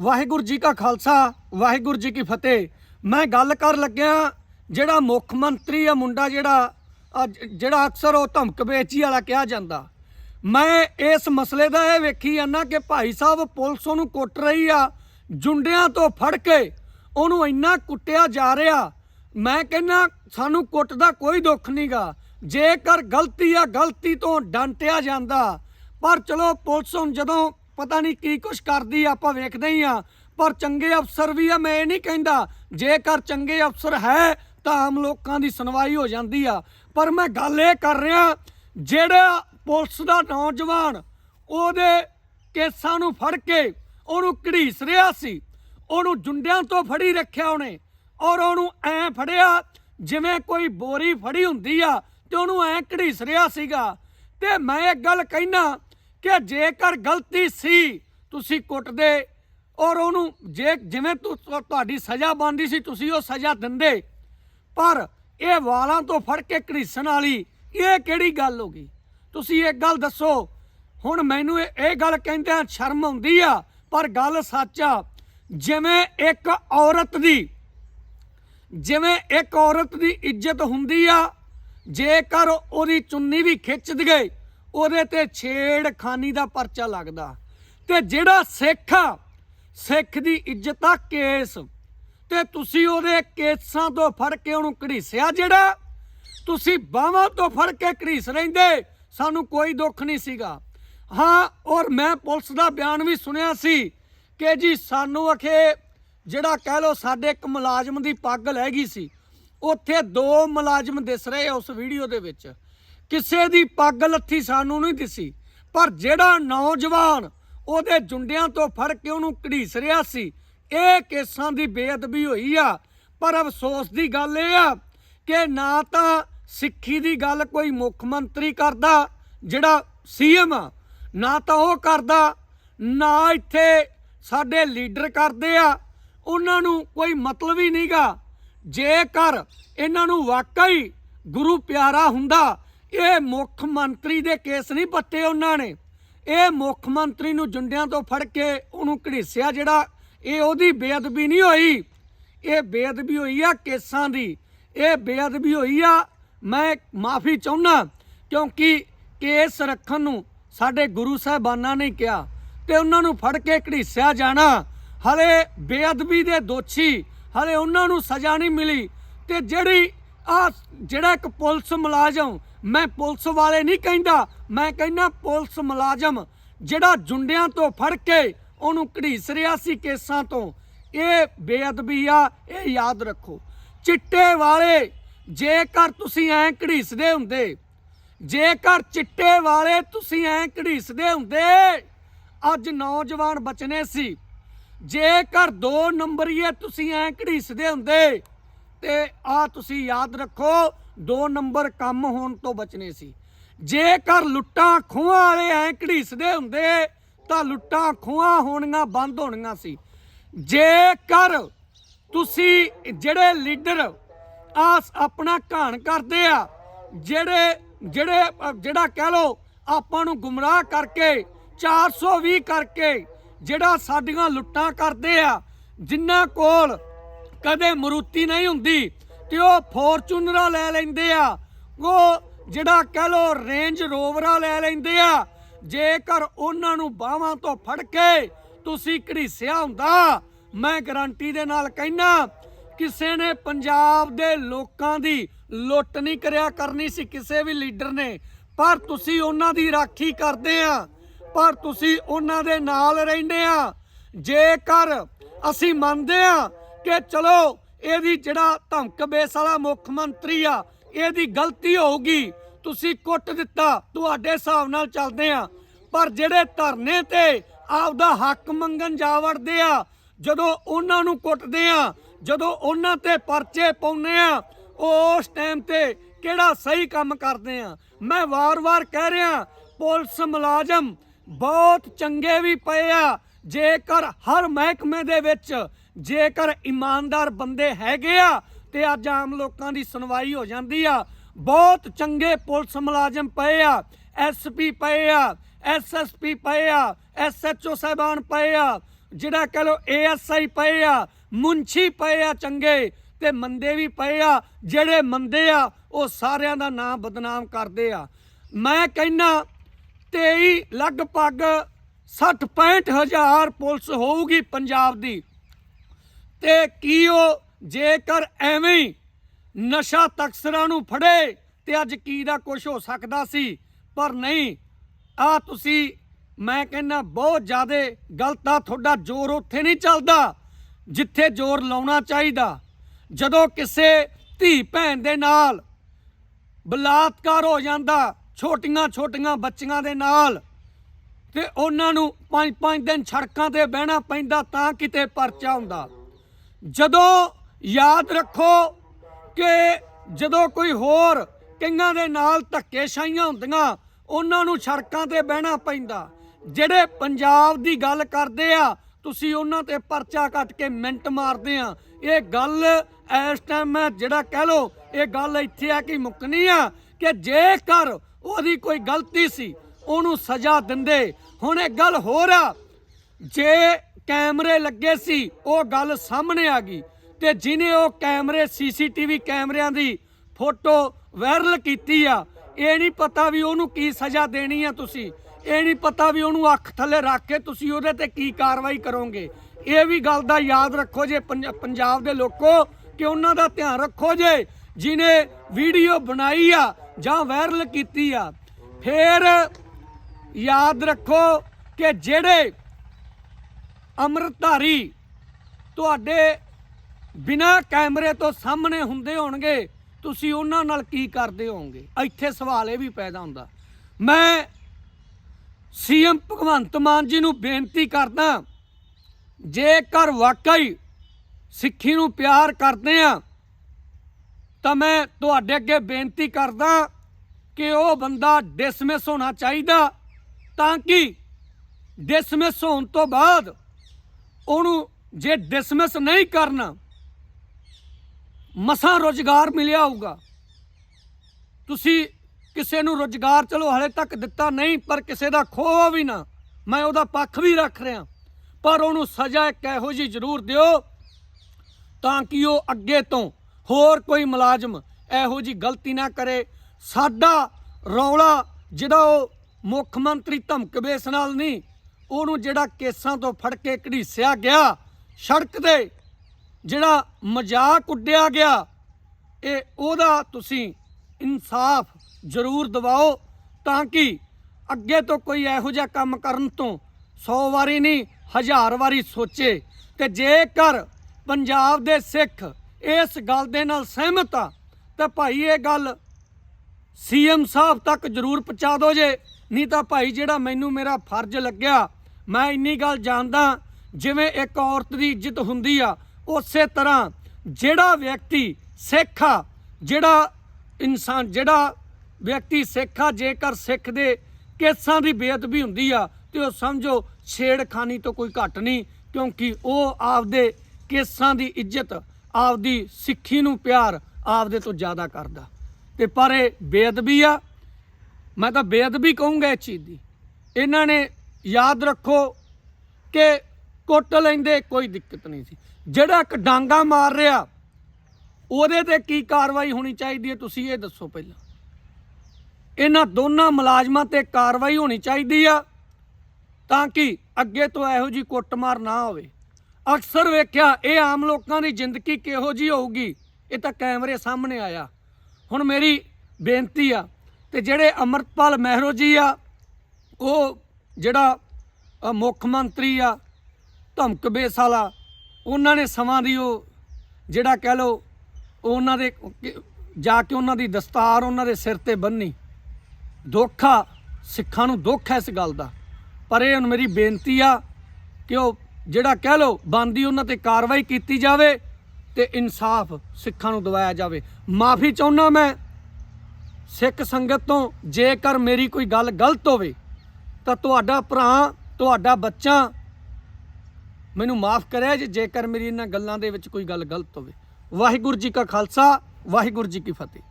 ਵਾਹਿਗੁਰੂ ਜੀ ਕਾ ਖਾਲਸਾ, ਵਾਹਿਗੁਰੂ ਜੀ ਕੀ ਫਤਿਹ। ਮੈਂ ਗੱਲ ਕਰ ਲੱਗਿਆ ਜਿਹੜਾ ਮੁੱਖ ਮੰਤਰੀ ਆ ਮੁੰਡਾ ਜਿਹੜਾ ਅੱਜ ਜਿਹੜਾ ਅਕਸਰ ਉਹ ਧਮਕ ਵੇਚੀ ਵਾਲਾ ਕਿਹਾ ਜਾਂਦਾ। ਮੈਂ ਇਸ ਮਸਲੇ ਦਾ ਇਹ ਵੇਖੀ ਜਾਂਦਾ ਕਿ ਭਾਈ ਸਾਹਿਬ ਪੁਲਿਸ ਉਹਨੂੰ ਕੁੱਟ ਰਹੀ ਆ, ਜੁੰਡਿਆਂ ਤੋਂ ਫੜ ਕੇ ਉਹਨੂੰ ਇੰਨਾ ਕੁੱਟਿਆ ਜਾ ਰਿਹਾ। ਮੈਂ ਕਹਿੰਨਾ ਸਾਨੂੰ ਕੁੱਟ ਦਾ ਕੋਈ ਦੁੱਖ ਨਹੀਂਗਾ ਜੇਕਰ ਗਲਤੀ ਆ, ਗਲਤੀ ਤੋਂ ਡਾਂਟਿਆ ਜਾਂਦਾ। ਪਰ ਚਲੋ ਪੁਲਿਸ ਹੁਣ ਜਦੋਂ ਪਤਾ ਨਹੀਂ ਕੀ ਕੁਛ ਕਰਦੀ ਆ, ਆਪਾਂ ਵੇਖਦੇ ਹੀ ਆ। ਪਰ ਚੰਗੇ ਅਫਸਰ ਵੀ ਆ, ਮੈਂ ਇਹ ਨਹੀਂ ਕਹਿੰਦਾ। ਜੇਕਰ ਚੰਗੇ ਅਫਸਰ ਹੈ, ਤਾਂ ਆਮ ਲੋਕਾਂ ਦੀ ਸੁਣਵਾਈ ਹੋ ਜਾਂਦੀ ਆ। ਪਰ ਮੈਂ ਗੱਲ ਇਹ ਕਰ ਰਿਹਾ, ਜਿਹੜਾ ਪੁਲਿਸ ਦਾ ਨੌਜਵਾਨ, ਉਹਦੇ ਕੇਸਾਂ ਨੂੰ ਫੜ ਕੇ ਉਹਨੂੰ ਘੜੀਸ ਰਿਹਾ ਸੀ, ਉਹਨੂੰ ਜੁੰਡਿਆਂ ਤੋਂ ਫੜੀ ਰੱਖਿਆ ਉਹਨੇ, ਔਰ ਉਹਨੂੰ ਐ ਫੜਿਆ, ਜਿਵੇਂ ਕੋਈ ਬੋਰੀ ਫੜੀ ਹੁੰਦੀ ਆ, ਤੇ ਉਹਨੂੰ ਐ ਘੜੀਸ ਰਿਹਾ ਸੀਗਾ। ਤੇ ਮੈਂ ਇੱਕ ਗੱਲ ਕਹਿਣਾ ਕਿ ਜੇਕਰ ਗਲਤੀ ਸੀ, ਤੁਸੀਂ ਕੁੱਟਦੇ ਔਰ ਉਹਨੂੰ ਜੇ ਜਿਵੇਂ ਤੁ- ਤੁਹਾਡੀ ਸਜ਼ਾ ਬਣਦੀ ਸੀ, ਤੁਸੀਂ ਉਹ ਸਜ਼ਾ ਦਿੰਦੇ। ਪਰ ਇਹ ਵਾਲਾਂ ਤੋਂ ਫੜ ਕੇ ਘੜੀਸਣ ਵਾਲੀ ਇਹ ਕਿਹੜੀ ਗੱਲ ਹੋ ਗਈ? ਤੁਸੀਂ ਇੱਕ ਗੱਲ ਦੱਸੋ, ਹੁਣ ਮੈਨੂੰ ਇਹ ਇਹ ਗੱਲ ਕਹਿੰਦਿਆਂ ਸ਼ਰਮ ਆਉਂਦੀ ਆ, ਪਰ ਗੱਲ ਸੱਚ ਆ, ਜਿਵੇਂ ਇੱਕ ਔਰਤ ਦੀ, ਜਿਵੇਂ ਇੱਕ ਔਰਤ ਦੀ ਇੱਜ਼ਤ ਹੁੰਦੀ ਆ, ਜੇਕਰ ਉਹਦੀ ਚੁੰਨੀ ਵੀ ਖਿੱਚ ਦਈਏ ਉਹਦੇ ਤੇ ਛੇੜਖਾਨੀ ਦਾ ਪਰਚਾ ਲੱਗਦਾ। ਤੇ ਜਿਹੜਾ ਸਿੱਖ ਆ, ਸਿੱਖ ਦੀ ਇੱਜ਼ਤ ਆ ਕੇਸ। ਤੇ ਤੁਸੀਂ ਉਹਦੇ ਕੇਸਾਂ ਤੋਂ ਫੜ ਕੇ ਉਹਨੂੰ ਘੜੀਸਿਆ ਜਿਹੜਾ? ਤੁਸੀਂ ਬਾਹਾਂ ਤੋਂ ਫੜ ਕੇ ਘੜੀਸ ਰਹਿੰਦੇ ਸਾਨੂੰ ਕੋਈ ਦੁੱਖ ਨਹੀਂ ਸੀਗਾ। ਹਾਂ, ਔਰ ਮੈਂ ਪੁਲਿਸ ਦਾ ਬਿਆਨ ਵੀ ਸੁਣਿਆ ਸੀ ਕਿ ਜੀ ਸਾਨੂੰ ਅਖੇ ਜਿਹੜਾ ਕਹਿ ਲੋ ਸਾਡੇ ਇੱਕ ਮੁਲਾਜ਼ਮ ਦੀ ਪੱਗ ਲੈ ਗਈ ਸੀ, ਉੱਥੇ ਦੋ ਮੁਲਾਜ਼ਮ ਦਿਸ ਰਹੇ ਉਸ ਵੀਡੀਓ ਦੇ ਵਿੱਚ। ਕਿਸੇ ਦੀ ਪੱਗ ਲੱਥੀ ਸਾਨੂੰ ਨਹੀਂ ਦਿਸੀ। ਪਰ ਜਿਹੜਾ ਨੌਜਵਾਨ ਉਹਦੇ ਜੁੰਡਿਆਂ ਤੋਂ ਫੜ ਕੇ ਉਹਨੂੰ ਘੜੀਸ ਰਿਹਾ ਸੀ, ਇਹ ਕੇਸਾਂ ਦੀ ਬੇਅਦਬੀ ਹੋਈ ਆ। ਪਰ ਅਫਸੋਸ ਦੀ ਗੱਲ ਇਹ ਆ ਕਿ ਨਾ ਤਾਂ ਸਿੱਖੀ ਦੀ ਗੱਲ ਕੋਈ ਮੁੱਖ ਮੰਤਰੀ ਕਰਦਾ, ਜਿਹੜਾ ਸੀਐਮ ਆ, ਨਾ ਤਾਂ ਉਹ ਕਰਦਾ, ਨਾ ਇੱਥੇ ਸਾਡੇ ਲੀਡਰ ਕਰਦੇ ਆ। ਉਹਨਾਂ ਨੂੰ ਕੋਈ ਮਤਲਬ ਹੀ ਨਹੀਂਗਾ ਜੇਕਰ ਇਹਨਾਂ ਨੂੰ ਵਾਕਈ ਗੁਰੂ ਪਿਆਰਾ ਹੁੰਦਾ ਇਹ ਮੁੱਖ ਮੰਤਰੀ ਦੇ ਕੇਸ ਨਹੀਂ ਪੱਤੇ ਉਹਨਾਂ ਨੇ। ਇਹ ਮੁੱਖ ਮੰਤਰੀ ਨੂੰ ਜੁੰਡਿਆਂ ਤੋਂ ਫੜ ਕੇ ਉਹਨੂੰ ਘੜੀਸਿਆ ਜਿਹੜਾ, ਇਹ ਉਹਦੀ ਬੇਅਦਬੀ ਨਹੀਂ ਹੋਈ। ਇਹ ਬੇਅਦਬੀ ਹੋਈ ਆ ਕੇਸਾਂ ਦੀ। ਇਹ ਬੇਅਦਬੀ ਹੋਈ ਆ, ਮੈਂ ਮਾਫੀ ਚਾਹੁੰਦਾ ਕਿਉਂਕਿ ਕੇਸ ਰੱਖਣ ਨੂੰ ਸਾਡੇ ਗੁਰੂ ਸਾਹਿਬਾਨਾਂ ਨੇ ਕਿਹਾ ਤੇ ਉਹਨਾਂ ਨੂੰ ਫੜ ਕੇ ਘੜੀਸਿਆ ਜਾਣਾ। ਹਲੇ ਬੇਅਦਬੀ ਦੇ ਦੋਸ਼ੀ, ਹਲੇ ਉਹਨਾਂ ਨੂੰ ਸਜ਼ਾ ਨਹੀਂ ਮਿਲੀ ਤੇ ਜਿਹੜੀ ਆ, ਜਿਹੜਾ ਇੱਕ ਪੁਲਿਸ ਮੁਲਾਜ਼ਮ ਮੈਂ ਪੁਲਿਸ ਵਾਲੇ ਨਹੀਂ ਕਹਿੰਦਾ। ਮੈਂ ਕਹਿੰਦਾ ਪੁਲਿਸ ਮੁਲਾਜ਼ਮ, ਜਿਹੜਾ ਜੁੰਡਿਆਂ ਤੋਂ ਫੜ ਕੇ ਉਹਨੂੰ ਘੜੀਸ ਰਿਹਾ ਸੀ ਕੇਸਾਂ ਤੋਂ, ਇਹ ਬੇਅਦਬੀ ਆ, ਇਹ ਯਾਦ ਰੱਖੋ। ਚਿੱਟੇ ਵਾਲੇ, ਜੇਕਰ ਤੁਸੀਂ ਐਂ ਘੜੀਸਦੇ ਹੁੰਦੇ, ਜੇਕਰ ਚਿੱਟੇ ਵਾਲੇ ਤੁਸੀਂ ਐਂ ਘੜੀਸਦੇ ਹੁੰਦੇ, ਅੱਜ ਨੌਜਵਾਨ ਬਚਨੇ ਸੀ। ਜੇਕਰ ਦੋ ਨੰਬਰੀਏ ਤੁਸੀਂ ਐਂ ਘੜੀਸਦੇ ਹੁੰਦੇ, ਤੇ ਆ ਤੁਸੀਂ ਯਾਦ ਰੱਖੋ ਦੋ ਨੰਬਰ ਕੰਮ ਹੋਣ ਤੋਂ ਬਚਨੇ ਸੀ। ਜੇਕਰ ਲੁੱਟਾਂ ਖੋਹਾਂ ਵਾਲੇ ਐਂ ਘੜੀਸਦੇ ਹੁੰਦੇ, ਤਾਂ ਲੁੱਟਾਂ ਖੋਹਾਂ ਹੋਣੀਆਂ ਬੰਦ ਹੋਣੀਆਂ ਸੀ। ਜੇਕਰ ਤੁਸੀਂ ਜਿਹੜੇ ਲੀਡਰ ਆਸ ਆਪਣਾ ਘਾਣ ਕਰਦੇ ਆ, ਜਿਹੜੇ ਜਿਹੜੇ, ਜਿਹੜਾ ਕਹਿ ਲੋ ਆਪਾਂ ਨੂੰ ਗੁੰਮਰਾਹ ਕਰਕੇ 420 ਕਰਕੇ ਜਿਹੜਾ ਸਾਡੀਆਂ ਲੁੱਟਾਂ ਕਰਦੇ ਆ, ਜਿਨ੍ਹਾਂ ਕੋਲ ਕਦੇ ਮਰੂਤੀ ਨਹੀਂ ਹੁੰਦੀ ਤੇ ਉਹ ਫੋਰਚੂਨਰਾਂ ਲੈ ਲੈਂਦੇ ਆ। ਉਹ ਜਿਹੜਾ ਕਹਿ ਲੋ ਰੇਂਜ ਰੋਵਰਾਂ ਲੈ ਲੈਂਦੇ ਆ। ਜੇਕਰ ਉਹਨਾਂ ਨੂੰ ਬਾਹਾਂ ਤੋਂ ਫੜ ਕੇ ਤੁਸੀਂ ਘੜੀਸਿਆ ਹੁੰਦਾ, ਮੈਂ ਗਾਰੰਟੀ ਦੇ ਨਾਲ ਕਹਿਣਾ ਕਿਸੇ ਨੇ ਪੰਜਾਬ ਦੇ ਲੋਕਾਂ ਦੀ ਲੁੱਟ ਨਹੀਂ ਕਰਿਆ ਕਰਨੀ ਸੀ, ਕਿਸੇ ਵੀ ਲੀਡਰ ਨੇ। ਪਰ ਤੁਸੀਂ ਉਹਨਾਂ ਦੀ ਰਾਖੀ ਕਰਦੇ ਆ, ਪਰ ਤੁਸੀਂ ਉਹਨਾਂ ਦੇ ਨਾਲ ਰਹਿੰਦੇ ਆ। ਜੇਕਰ ਅਸੀਂ ਮੰਨਦੇ ਆ ਕਿ ਚਲੋ ਇਹਦੀ ਜਿਹੜਾ ਧਮਕ ਬੇਸ ਵਾਲਾ ਮੁੱਖ ਮੰਤਰੀ ਆ, ਇਹਦੀ ਗਲਤੀ ਹੋਊਗੀ। ਤੁਸੀਂ ਕੁੱਟ ਦਿੱਤਾ, ਤੁਹਾਡੇ ਹਿਸਾਬ ਨਾਲ ਚੱਲਦੇ ਆ। ਪਰ ਜਿਹੜੇ ਧਰਨੇ ਤੇ ਆਪਦਾ ਹੱਕ ਮੰਗਣ ਜਾ ਵੜਦੇ ਆ, ਜਦੋਂ ਉਹਨਾਂ ਨੂੰ ਕੁੱਟਦੇ ਆ, ਜਦੋਂ ਉਹਨਾਂ ਤੇ ਪਰਚੇ ਪਾਉਂਦੇ ਆ ਉਸ ਟਾਈਮ ਤੇ ਕਿਹੜਾ ਸਹੀ ਕੰਮ ਕਰਦੇ ਆ? ਮੈਂ ਵਾਰ-ਵਾਰ ਕਹਿ ਰਿਹਾ, ਪੁਲਿਸ ਮੁਲਾਜ਼ਮ ਬਹੁਤ ਚੰਗੇ ਵੀ ਪਏ ਆ। ਜੇਕਰ ਹਰ ਮਹਿਕਮੇ ਦੇ ਵਿੱਚ ਜੇਕਰ ਇਮਾਨਦਾਰ ਬੰਦੇ ਹੈਗੇ ਆ ਤੇ ਅੱਜ ਆਮ ਲੋਕਾਂ ਦੀ ਸੁਣਵਾਈ ਹੋ ਜਾਂਦੀ ਆ, ਬਹੁਤ ਚੰਗੇ ਪੁਲਿਸ ਮੁਲਾਜ਼ਮ ਪਏ ਆ ਐਸਪੀ ਪਏ ਆ ਐਸਐਸਪੀ ਪਏ ਆ ਐਸਐਚਓ ਸਾਹਿਬਾਨ ਪਏ ਆ, ਜਿਹੜਾ ਕਹ ਲੋ ਏਐਸਆਈ ਪਏ ਆ ਮੁੰਸ਼ੀ ਪਏ ਆ ਚੰਗੇ ਤੇ ਮੰਦੇ ਵੀ ਪਏ ਆ, ਜਿਹੜੇ ਮੰਦੇ ਆ, ਉਹ ਸਾਰਿਆਂ ਦਾ ਨਾਮ ਬਦਨਾਮ ਕਰਦੇ ਆ। ਮੈਂ ਕਹਿੰਨਾ 23 ਲਗਭਗ 60 65 ਹਜ਼ਾਰ ਪੁਲਿਸ ਹੋਊਗੀ ਪੰਜਾਬ ਦੀ। ਤੇ ਕੀ ਉਹ ਜੇਕਰ ਐਵੇਂ ਹੀ ਨਸ਼ਾ ਤਕਸਰਾਂ ਨੂੰ ਫੜੇ ਤੇ ਅੱਜ ਕੀ ਦਾ ਕੁਝ ਹੋ ਸਕਦਾ ਸੀ? ਪਰ ਨਹੀਂ ਆ ਤੁਸੀਂ, ਮੈਂ ਕਹਿੰਨਾ ਬਹੁਤ ਜ਼ਿਆਦਾ ਗਲਤ ਆ, ਤੁਹਾਡਾ ਜ਼ੋਰ ਉੱਥੇ ਨਹੀਂ ਚੱਲਦਾ ਜਿੱਥੇ ਜ਼ੋਰ ਲਾਉਣਾ ਚਾਹੀਦਾ। ਜਦੋਂ ਕਿਸੇ ਧੀ ਭੈਣ ਦੇ ਨਾਲ ਬਲਾਤਕਾਰ ਹੋ ਜਾਂਦਾ, ਛੋਟੀਆਂ ਛੋਟੀਆਂ ਬੱਚੀਆਂ ਦੇ ਨਾਲ, ਤੇ ਉਹਨਾਂ ਨੂੰ ਪੰਜ ਪੰਜ ਦਿਨ ਸੜਕਾਂ ਤੇ ਬਹਿਣਾ ਪੈਂਦਾ ਤਾਂ ਕਿਤੇ ਪਰਚਾ ਹੁੰਦਾ। ਜਦੋਂ ਯਾਦ ਰੱਖੋ ਕਿ ਜਦੋਂ ਕੋਈ ਹੋਰ ਕਈਆਂ ਦੇ ਨਾਲ ਧੱਕੇਸ਼ਾਹੀਆਂ ਹੁੰਦੀਆਂ, ਉਹਨਾਂ ਨੂੰ ਸੜਕਾਂ ਤੇ ਬਹਿਣਾ ਪੈਂਦਾ। ਜਿਹੜੇ ਪੰਜਾਬ ਦੀ ਗੱਲ ਕਰਦੇ ਆ, ਤੁਸੀਂ ਉਹਨਾਂ ਤੇ ਪਰਚਾ ਕੱਟ ਕੇ ਮਿੰਟ ਮਾਰਦੇ ਆ। ਇਹ ਗੱਲ ਇਸ ਟਾਈਮ ਜਿਹੜਾ ਕਹਿ ਲੋ ਇਹ ਗੱਲ ਇੱਥੇ ਆ ਕਿ ਮੁੱਕਣੀ ਆ ਕਿ ਜੇਕਰ ਉਹਦੀ ਕੋਈ ਗਲਤੀ ਸੀ, ਉਹਨੂੰ ਸਜ਼ਾ ਦਿੰਦੇ। ਹੁਣ ਇਹ ਗੱਲ ਹੋਰ ਆ, ਜੇ ਕੈਮਰੇ ਲੱਗੇ ਸੀ, ਉਹ ਗੱਲ ਸਾਹਮਣੇ ਆ ਗਈ ਤੇ ਜਿਨੇ ਉਹ ਕੈਮਰੇ, ਸੀਸੀਟੀਵੀ ਕੈਮਰਿਆਂ ਦੀ ਫੋਟੋ ਵਾਇਰਲ ਕੀਤੀ ਆ, ਇਹ ਨਹੀਂ ਪਤਾ ਵੀ ਉਹਨੂੰ ਕੀ ਸਜ਼ਾ ਦੇਣੀ ਆ ਤੁਸੀਂ, ਇਹ ਨਹੀਂ ਪਤਾ ਵੀ ਉਹਨੂੰ ਅੱਖ ਥੱਲੇ ਰੱਖ ਕੇ ਤੁਸੀਂ ਉਹਦੇ ਤੇ ਕੀ ਕਾਰਵਾਈ ਕਰੋਗੇ। ਇਹ ਵੀ ਗੱਲ ਦਾ ਯਾਦ ਰੱਖੋ ਜੇ ਪੰਜਾਬ ਦੇ ਲੋਕੋ, ਕਿ ਉਹਨਾਂ ਦਾ ਧਿਆਨ ਰੱਖੋ ਜੇ ਜਿਨੇ ਵੀਡੀਓ ਬਣਾਈ ਆ ਜਾਂ ਵਾਇਰਲ ਕੀਤੀ ਆ। ਫੇਰ ਯਾਦ ਰੱਖੋ ਕਿ ਜਿਹੜੇ ਅੰਮ੍ਰਿਤਧਾਰੀ। ਤੁਹਾਡੇ ਬਿਨਾ ਕੈਮਰੇ ਤੋਂ ਸਾਹਮਣੇ ਹੁੰਦੇ ਹੋਣਗੇ, ਤੁਸੀਂ ਉਹਨਾਂ ਨਾਲ ਕੀ ਕਰਦੇ ਹੋਵੋਗੇ? ਇੱਥੇ ਸਵਾਲ ਇਹ ਵੀ ਪੈਦਾ ਹੁੰਦਾ। ਮੈਂ ਸੀਐਮ ਭਗਵੰਤ ਮਾਨ ਜੀ ਨੂੰ ਬੇਨਤੀ ਕਰਦਾ, ਜੇਕਰ ਵਾਕਈ ਸਿੱਖੀ ਨੂੰ ਪਿਆਰ ਕਰਦੇ ਆ, ਤਾਂ ਮੈਂ ਤੁਹਾਡੇ ਅੱਗੇ ਬੇਨਤੀ ਕਰਦਾ ਕਿ ਉਹ ਬੰਦਾ ਡਿਸਮਿਸ ਹੋਣਾ ਚਾਹੀਦਾ, ਤਾਂ ਕਿ ਡਿਸਮਿਸ ਹੋਣ ਤੋਂ ਬਾਅਦ ਉਹਨੂੰ ਜੇ ਡਿਸਮਿਸ ਨਹੀਂ ਕਰਨਾ, ਮਸਾਂ ਰੋਜ਼ਗਾਰ ਮਿਲਿਆ ਹੋਊਗਾ। ਤੁਸੀਂ ਕਿਸੇ ਨੂੰ ਰੋਜ਼ਗਾਰ ਚਲੋ ਹਲੇ ਤੱਕ ਦਿੱਤਾ ਨਹੀਂ, ਪਰ ਕਿਸੇ ਦਾ ਖੋਹ ਵੀ ਨਾ। ਮੈਂ ਉਹਦਾ ਪੱਖ ਵੀ ਰੱਖ ਰਿਹਾ। ਪਰ ਉਹਨੂੰ ਸਜ਼ਾ ਇੱਕ ਇਹੋ ਜਿਹੀ ਜ਼ਰੂਰ ਦਿਓ, ਤਾਂ ਕਿ ਉਹ ਅੱਗੇ ਤੋਂ ਹੋਰ ਕੋਈ ਮੁਲਾਜ਼ਮ ਇਹੋ ਜੀ ਗਲਤੀ ਨਾ ਕਰੇ। ਸਾਡਾ ਰੌਲਾ ਜਿਹੜਾ ਉਹ ਮੁੱਖ ਮੰਤਰੀ ਧਮਕਵੇਸ ਨਾਲ ਨਹੀਂ ਉਹਨੂੰ ਜਿਹੜਾ ਕੇਸਾਂ ਤੋਂ ਫੜ ਕੇ ਘੜੀਸਿਆ ਗਿਆ, ਸੜਕ ਤੇ ਜਿਹੜਾ ਮਜ਼ਾਕ ਉੱਡਿਆ ਗਿਆ, ਇਹ ਉਹਦਾ ਤੁਸੀਂ ਇਨਸਾਫ ਜ਼ਰੂਰ ਦਿਵਾਓ ਤਾਂ ਕਿ ਅੱਗੇ ਤੋਂ ਕੋਈ ਇਹੋ ਜਿਹਾ ਕੰਮ ਕਰਨ ਤੋਂ 100 ਵਾਰੀ ਨਹੀਂ, ਹਜ਼ਾਰ ਵਾਰੀ ਸੋਚੇ ਤੇ ਜੇਕਰ ਪੰਜਾਬ ਦੇ ਸਿੱਖ ਇਸ ਗੱਲ ਦੇ ਨਾਲ ਸਹਿਮਤ ਆ, ਤਾਂ ਭਾਈ ਇਹ ਗੱਲ ਸੀਐਮ ਸਾਹਿਬ ਤੱਕ ਜ਼ਰੂਰ ਪਹੁੰਚਾ ਦਿਓ ਜੇ, ਨਹੀਂ ਤਾਂ ਭਾਈ ਜਿਹੜਾ ਮੈਨੂੰ ਮੇਰਾ ਫਰਜ਼ ਲੱਗਿਆ ਮੈਂ ਇੰਨੀ ਗੱਲ ਜਾਣਦਾ ਜਿਵੇਂ ਇੱਕ ਔਰਤ ਦੀ ਇੱਜ਼ਤ ਹੁੰਦੀ ਆ, ਉਸੇ ਤਰ੍ਹਾਂ ਜਿਹੜਾ ਵਿਅਕਤੀ ਸਿੱਖ ਆ, ਜਿਹੜਾ ਇਨਸਾਨ, ਜਿਹੜਾ ਵਿਅਕਤੀ ਸਿੱਖ ਆ, ਜੇਕਰ ਸਿੱਖ ਦੇ ਕੇਸਾਂ ਦੀ ਬੇਅਦਬੀ ਹੁੰਦੀ ਆ, ਤੇ ਉਹ ਸਮਝੋ ਛੇੜਖਾਨੀ ਤੋਂ ਕੋਈ ਘੱਟ ਨਹੀਂ, ਕਿਉਂਕਿ ਉਹ ਆਪਦੇ ਕੇਸਾਂ ਦੀ ਇੱਜ਼ਤ, ਆਪਦੀ ਸਿੱਖੀ ਨੂੰ ਪਿਆਰ ਆਪਦੇ ਤੋਂ ਜ਼ਿਆਦਾ ਕਰਦਾ। ਤੇ ਪਰ ਇਹ ਬੇਅਦਬੀ ਆ। ਮੈਂ ਤਾਂ ਬੇਅਦਬੀ ਕਹੂੰਗਾ ਇਸ ਚੀਜ਼ ਦੀ। ਇਹਨਾਂ ਨੇ ਯਾਦ ਰੱਖੋ ਕਿ ਕੁੱਟ ਲੈਂਦੇ ਕੋਈ ਦਿੱਕਤ ਨਹੀਂ ਸੀ। ਜਿਹੜਾ ਇੱਕ ਡਾਂਗਾ ਮਾਰ ਰਿਹਾ, ਉਹਦੇ ਤੇ ਕੀ ਕਾਰਵਾਈ ਹੋਣੀ ਚਾਹੀਦੀ ਹੈ ਤੁਸੀਂ ਇਹ ਦੱਸੋ ਪਹਿਲਾਂ। ਇਹਨਾਂ ਦੋਨਾਂ ਮੁਲਾਜ਼ਮਾਂ ਤੇ ਕਾਰਵਾਈ ਹੋਣੀ ਚਾਹੀਦੀ ਆ ਤਾਂ ਕਿ ਅੱਗੇ ਤੋਂ ਇਹੋ ਜੀ ਕੁੱਟਮਾਰ ਨਾ ਹੋਵੇ। ਅਕਸਰ ਵੇਖਿਆ ਇਹ ਆਮ ਲੋਕਾਂ ਦੀ ਜ਼ਿੰਦਗੀ ਕਿਹੋ ਜੀ ਹੋਊਗੀ, ਇਹ ਤਾਂ ਕੈਮਰੇ ਸਾਹਮਣੇ ਆਇਆ। ਹੁਣ ਮੇਰੀ ਬੇਨਤੀ ਆ ਤੇ ਜਿਹੜੇ ਅਮਰਤਪਾਲ ਮਹਿਰੋ ਜੀ ਆ, ਉਹ ਜਿਹੜਾ ਮੁੱਖ ਮੰਤਰੀ ਆ, ਧਮਕ ਬੇਸ ਵਾਲਾ, ਉਹਨਾਂ ਨੇ ਸਮਾਂ ਦੀ ਉਹ ਜਿਹੜਾ ਕਹਿ ਲੋ ਉਹਨਾਂ ਦੇ ਜਾ ਕੇ ਉਹਨਾਂ ਦੀ ਦਸਤਾਰ ਉਹਨਾਂ ਦੇ ਸਿਰ ਤੇ ਬੰਨੀ ਦੁੱਖ ਆ, ਸਿੱਖਾਂ ਨੂੰ ਦੁੱਖ ਹੈ ਇਸ ਗੱਲ ਦਾ। ਪਰ ਇਹ ਹੁਣ ਮੇਰੀ ਬੇਨਤੀ ਆ ਕਿ ਉਹ ਜਿਹੜਾ ਕਹਿ ਲੋ ਬੰਦੀ ਉਹਨਾਂ ਤੇ ਕਾਰਵਾਈ ਕੀਤੀ ਜਾਵੇ ਤੇ ਇਨਸਾਫ ਸਿੱਖਾਂ ਨੂੰ ਦਿਵਾਇਆ ਜਾਵੇ। ਮਾਫੀ ਚਾਹੁੰਦਾ ਮੈਂ, ਸਿੱਖ ਸੰਗਤ ਤੋਂ ਜੇਕਰ ਮੇਰੀ ਕੋਈ ਗੱਲ ਗਲਤ ਹੋਵੇ ਤਾਂ ਤੁਹਾਡਾ ਭਰਾ, ਤੁਹਾਡਾ ਬੱਚਾ ਮੈਨੂੰ ਮਾਫ ਕਰਿਆ ਜੇ, ਜੇਕਰ ਮੇਰੀ ਇਹਨਾਂ ਗੱਲਾਂ ਦੇ ਵਿੱਚ ਕੋਈ ਗੱਲ ਗਲਤ ਹੋਵੇ। ਵਾਹਿਗੁਰੂ ਜੀ ਕਾ ਖਾਲਸਾ, ਵਾਹਿਗੁਰੂ ਜੀ ਕੀ ਫਤਿਹ।